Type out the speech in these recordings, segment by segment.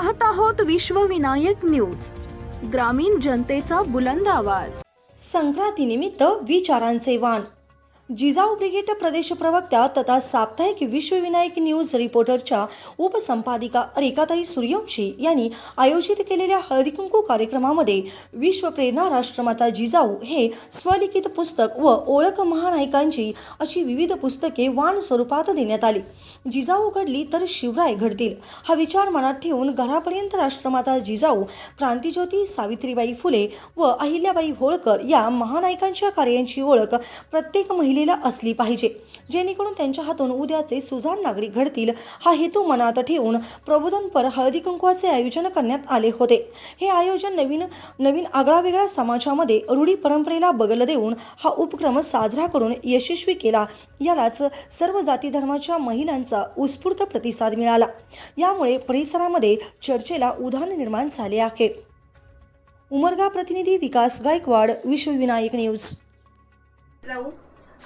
पाहत आहोत विश्वविनायक न्यूज ग्रामीण जनतेचा बुलंद आवाज. संक्रांतीनिमित्त विचारांचे वाण. जिजाऊ ब्रिगेड प्रदेश प्रवक्त्या तथा साप्ताहिक विश्वविनायक न्यूज रिपोर्टरच्या उपसंपादिका रेखाताई सूर्यवंशी यांनी आयोजित केलेल्या हळदीकुंकू कार्यक्रमामध्ये विश्वप्रेरणा राष्ट्रमाता जिजाऊ हे स्वलिखित पुस्तक व ओळख महानायकांची अशी विविध पुस्तके वाण स्वरूपात देण्यात आली. जिजाऊ घडली तर शिवराय घडतील हा विचार मनात ठेवून घरापर्यंत राष्ट्रमाता जिजाऊ क्रांतीज्योती सावित्रीबाई फुले व अहिल्याबाई होळकर या महानायकांच्या कार्यांची ओळख प्रत्येक महिलेला असली पाहिजे. जेणेकरून त्यांच्या हातून उद्याचे सुजाण नागरिक घडतील हा हेतू मनात ठेवून प्रबोधनपर हळदी कुंकवाचे आयोजन करण्यात आले होते. हे आयोजन नवीन नवीन आगळावेगळ्या समाजामध्ये रूढी परंपरेला बगल देऊन हा उपक्रम साजरा करून यशस्वी केला. यालाच सर्व जाती धर्माच्या महिलांचा उत्स्फूर्त प्रतिसाद मिळाला. यामुळे परिसरामध्ये चर्चेला उधाण निर्माण झाले आहे. उमरगा प्रतिनिधी विकास गायकवाड विश्वविनायक न्यूज. जाऊ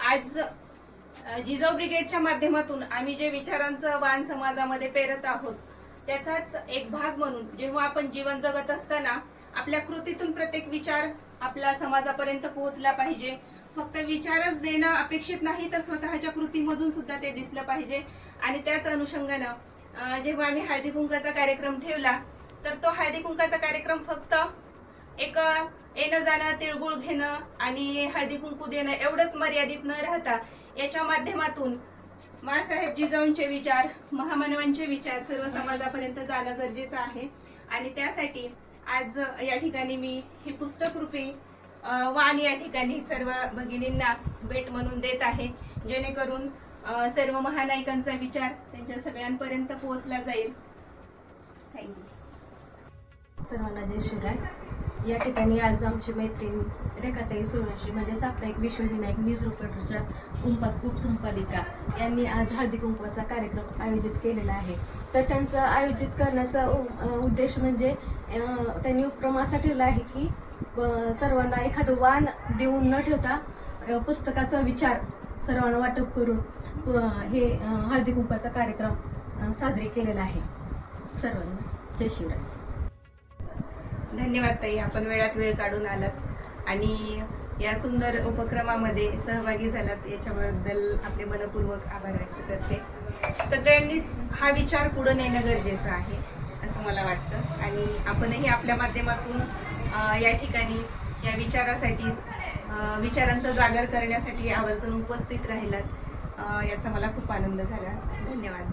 आज अ, जिजाऊ ब्रिगेडच्या माध्यमातून आम्ही जे विचारांचं वाण समाजामध्ये पेरत आहोत त्याचाच एक भाग म्हणून जेव्हा आपण जीवन जगत असताना आपल्या कृतीतून प्रत्येक विचार आपल्या समाजापर्यंत पोहोचला पाहिजे. फक्त विचारच देणं अपेक्षित नाही तर स्वतःच्या कृतीमधून सुद्धा ते दिसलं पाहिजे. आणि त्याच अनुषंगानं जेव्हा आम्ही हळदी कुंकाचा कार्यक्रम ठेवला तर तो हळदी कुंकाचा कार्यक्रम फक्त एक येणं जाणं तिळगुळ घेणं आणि हळदी कुंकू देणं एवढंच मर्यादित न राहता याच्या माध्यमातून मासाहेब जिजाऊंचे विचार महामानवांचे विचार सर्व समाजापर्यंत जाणं गरजेचं आहे. आणि त्यासाठी आज या ठिकाणी मी हे पुस्तक रूपी अ, वाण या ठिकाणी सर्व भगिनींना भेट म्हणून देत आहे. जेणेकरून सर्व महानायकांचा विचार त्यांच्या सगळ्यांपर्यंत पोहोचला जाईल. थँक्यू सर्वांना जय शिवराय या ठिकाणी आज आमची मैत्रीण रेखाताई सोळाशी म्हणजे साप्ताहिक विश्वविनायक न्यूज रिपोर्टरच्या उपस उपसंपादिका यांनी आज हळदी कुंकवाचा कार्यक्रम आयोजित केलेला आहे. तर त्यांचं आयोजित करण्याचा उ- उद्देश म्हणजे त्यांनी उपक्रम असा ठेवला आहे की सर्वांना एखादं वाण देऊन न ठेवता पुस्तकाचा विचार सर्वांना वाटप करून हे हळदी कुंपाचा कार्यक्रम साजरे केलेला आहे. सर्वांना जय शिवराय. धन्यवाद ताई आपण वेळात वेळ काढून आलात. आणि या सुंदर उपक्रमामध्ये सहभागी झालात याच्याबद्दल आपले मनपूर्वक आभार व्यक्त करते. सगळ्यांनीच हा विचार पुढे नेणं गरजेचं आहे असं मला वाटतं. आणि आपणही आपल्या माध्यमातून या ठिकाणी या विचारासाठीच विचारांचा जागर करण्यासाठी आवर्जून उपस्थित राहिलात. याचा मला खूप आनंद झाला. धन्यवाद.